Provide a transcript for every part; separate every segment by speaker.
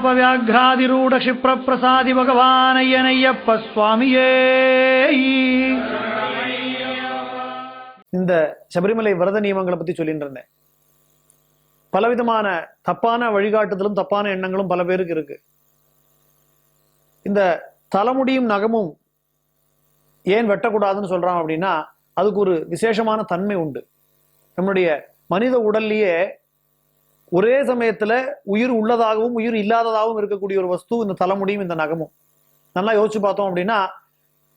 Speaker 1: கருடாபவியாகிராதிரூட க்ஷிப்ரப்பிரசாதி பகவானையனையப்ப சுவாமியே.
Speaker 2: இந்த சபரிமலை விரத நியமங்களை பத்தி சொல்லிட்டு இருந்தேன். பலவிதமான தப்பான வழிகாட்டுதலும் தப்பான எண்ணங்களும் பல பேருக்கு இருக்கு. இந்த தலைமுடியும் நகமும் ஏன் வெட்டக்கூடாதுன்னு சொல்றான் அப்படின்னா அதுக்கு ஒரு விசேஷமான தன்மை உண்டு. நம்மளுடைய மனித உடல்லையே ஒரே சமயத்துல உயிர் உள்ளதாகவும் உயிர் இல்லாததாகவும் இருக்கக்கூடிய ஒரு வஸ்து இந்த தலைமுடியும் இந்த நகமும். நல்லா யோசிச்சு பார்த்தோம் அப்படின்னா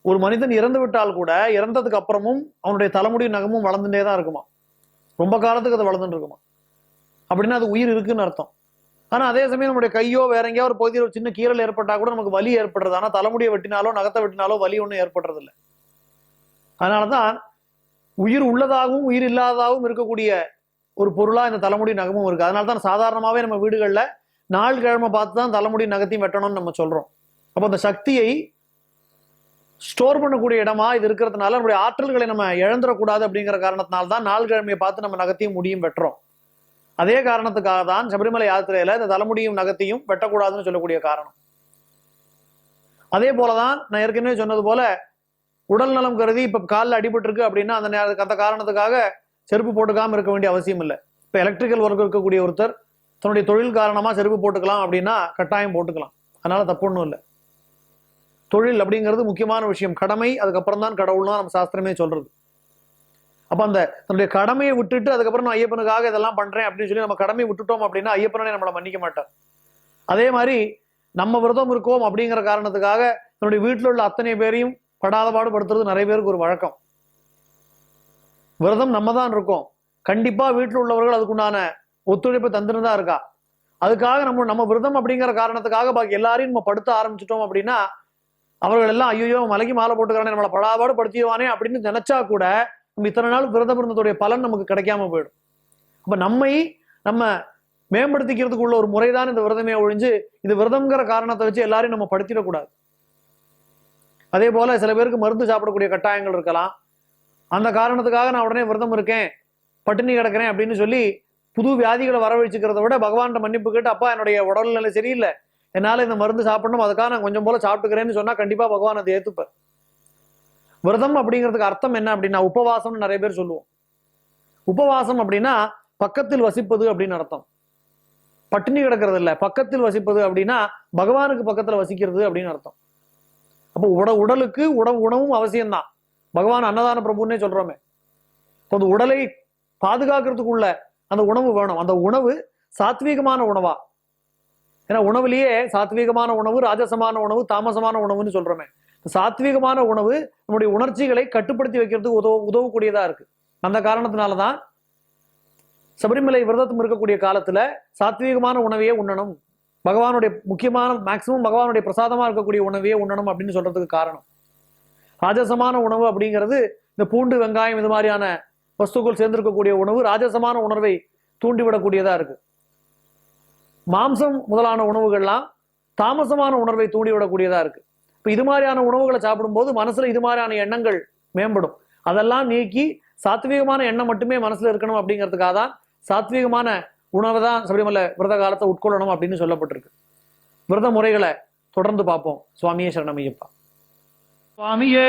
Speaker 2: ஒரு மனிதன் இறந்து விட்டால் கூட இறந்ததுக்கு அப்புறமும் அவனுடைய தலைமுடியும் நகமும் வளர்ந்துட்டே தான் இருக்குமா? ரொம்ப காலத்துக்கு அது வளர்ந்துட்டு இருக்குமா? அப்படின்னா அது உயிர் இருக்குன்னு அர்த்தம். ஆனா அதே சமயம் நம்முடைய கையோ வேற எங்கேயோ ஒரு பகுதியில் ஒரு சின்ன கீரல் ஏற்பட்டா கூட நமக்கு வலி ஏற்படுறது. ஆனா தலைமுடியை வெட்டினாலோ நகத்தை வெட்டினாலோ வலி ஒன்றும் ஏற்படுறது இல்லை அதனாலதான் உயிர் உள்ளதாகவும் உயிர் இல்லாததாகவும் இருக்கக்கூடிய ஒரு பொருளாக இந்த தலைமுடி நகமும் இருக்குது அதனால தான் சாதாரணமாகவே நம்ம வீடுகளில் நாள் கிழமை பார்த்து தான் தலைமுடி நகத்தையும் வெட்டணும்னு நம்ம சொல்கிறோம் அப்போ அந்த சக்தியை ஸ்டோர் பண்ணக்கூடிய இடமா இது இருக்கிறதுனால நம்முடைய ஆற்றல்களை நம்ம இழந்துடக்கூடாது அப்படிங்கிற காரணத்தினால தான் நாள் கிழமையை பார்த்து நம்ம நகத்தையும் முடியும் வெட்டுறோம். அதே காரணத்துக்காக தான் சபரிமலை யாத்திரையில இந்த தலைமுடியும் நகத்தையும் வெட்டக்கூடாதுன்னு சொல்லக்கூடிய காரணம். அதே போலதான் நான் ஏற்கனவே சொன்னது போல உடல் நலம் கருதி இப்ப காலில் அடிபட்டு இருக்கு அப்படின்னா அந்த அந்த காரணத்துக்காக செருப்பு போட்டுக்காம இருக்க வேண்டிய அவசியம் இல்லை. இப்போ எலக்ட்ரிக்கல் ஒர்க் இருக்கக்கூடிய ஒருத்தர் தன்னுடைய தொழில் காரணமாக செருப்பு போட்டுக்கலாம் அப்படின்னா கட்டாயம் போட்டுக்கலாம். அதனால தப்பு ஒன்றும் இல்லை. தொழில் அப்படிங்கிறது முக்கியமான விஷயம். கடமை அதுக்கப்புறம் தான் கடவுள்னா நம்ம சாஸ்திரமே சொல்றது. அப்போ அந்த தன்னுடைய கடமையை விட்டுட்டு அதுக்கப்புறம் நான் ஐயப்பனுக்காக இதெல்லாம் பண்றேன் அப்படின்னு சொல்லி நம்ம கடமையை விட்டுட்டோம் அப்படின்னா ஐயப்பனே நம்மளை மன்னிக்க மாட்டார். அதே மாதிரி நம்ம விரதம் இருக்கோம் அப்படிங்கிற காரணத்துக்காக தன்னுடைய வீட்டில் உள்ள அத்தனை பேரையும் படாத பாடுபடுத்துறது நிறைய பேருக்கு ஒரு வழக்கம். விரதம் நம்ம தான் இருக்கோம். கண்டிப்பாக வீட்டில் உள்ளவர்கள் அதுக்குண்டான ஒத்துழைப்பு தந்துன்னு தான் இருக்கா? அதுக்காக நம்ம நம்ம விரதம் அப்படிங்கிற காரணத்துக்காக பாக்கி எல்லாரையும் நம்ம படுத்த ஆரம்பிச்சிட்டோம் அப்படின்னா அவர்கள் எல்லாம் ஐயோ மலைக்கு மாலை போட்டுக்கிறானே நம்மளை படாபாடு படுத்திடுவானே அப்படின்னு நினைச்சா கூட நம்ம இத்தனை நாள் விரதம் இருந்ததுடைய பலன் நமக்கு கிடைக்காம போயிடும். அப்போ நம்மை நம்ம மேம்படுத்திக்கிறதுக்கு உள்ள ஒரு முறைதான் இந்த விரதமே ஒழிஞ்சு இது விரதம்ங்கிற காரணத்தை வச்சு எல்லாரையும் நம்ம படுத்திடக்கூடாது. அதே போல சில பேருக்கு மருந்து சாப்பிடக்கூடிய கட்டாயங்கள் இருக்கலாம். அந்த காரணத்துக்காக நான் உடனே விரதம் இருக்கேன் பட்டினி கிடக்கிறேன் அப்படின்னு சொல்லி புது வியாதிகளை வரவழைச்சுக்கிறத விட பகவான்கிட்ட மன்னிப்பு கேட்டு அப்பா என்னுடைய உடல்நிலை சரியில்லை. என்னால் இந்த மருந்து சாப்பிடணும். அதுக்காக நான் கொஞ்சம் போல சாப்பிட்டுக்கிறேன்னு சொன்னால் கண்டிப்பாக பகவான் அதை ஏத்துப்பார். விரதம் அப்படிங்கிறதுக்கு அர்த்தம் என்ன அப்படின்னா உபவாசம்னு நிறைய பேர் சொல்லுவோம். உபவாசம் அப்படின்னா பக்கத்தில் வசிப்பது அப்படின்னு அர்த்தம். பட்டினி கிடக்கிறது இல்லை பக்கத்தில் வசிப்பது அப்படின்னா பகவானுக்கு பக்கத்தில் வசிக்கிறது அப்படின்னு அர்த்தம். அப்போ உட உடலுக்கு உட உணவும் அவசியம்தான். பகவான் அன்னதான பிரபுன்னே சொல்றோமே. இப்போ அந்த உடலை பாதுகாக்கிறதுக்குள்ள அந்த உணவு வேணும். அந்த உணவு சாத்வீகமான உணவா? ஏன்னா உணவுலயே சாத்வீகமான உணவு ராஜசமான உணவு தாமசமான உணவுன்னு சொல்றோமே. சாத்வீகமான உணவு நம்முடைய உணர்ச்சிகளை கட்டுப்படுத்தி வைக்கிறதுக்கு உதவ உதவக்கூடியதா இருக்கு. அந்த காரணத்தினாலதான் சபரிமலை விரதத்தும் இருக்கக்கூடிய காலத்துல சாத்வீகமான உணவையே உண்ணணும். பகவானுடைய முக்கியமான மேக்சிமம் பகவானுடைய பிரசாதமா இருக்கக்கூடிய உணவையே உண்ணணும் அப்படின்னு சொல்றதுக்கு காரணம். ராஜசமான உணவு அப்படிங்கிறது இந்த பூண்டு வெங்காயம் இது மாதிரியான வஸ்துக்கள் சேர்ந்திருக்கக்கூடிய உணவு ராஜசமான உணர்வை தூண்டிவிடக்கூடியதாக இருக்கு. மாம்சம் முதலான உணவுகள்லாம் தாமசமான உணர்வை தூண்டிவிடக்கூடியதாக இருக்கு. இப்போ இது மாதிரியான உணவுகளை சாப்பிடும்போது மனசில் இது மாதிரியான எண்ணங்கள் மேம்படும். அதெல்லாம் நீக்கி சாத்வீகமான எண்ணம் மட்டுமே மனசில் இருக்கணும் அப்படிங்கிறதுக்காக தான் சாத்வீகமான உணவை தான் சபரிமலை விரத காலத்தை உட்கொள்ளணும் அப்படின்னு சொல்லப்பட்டிருக்கு. விரத முறைகளை தொடர்ந்து பார்ப்போம். சுவாமியே சரணமையப்பா
Speaker 1: சுவாமியே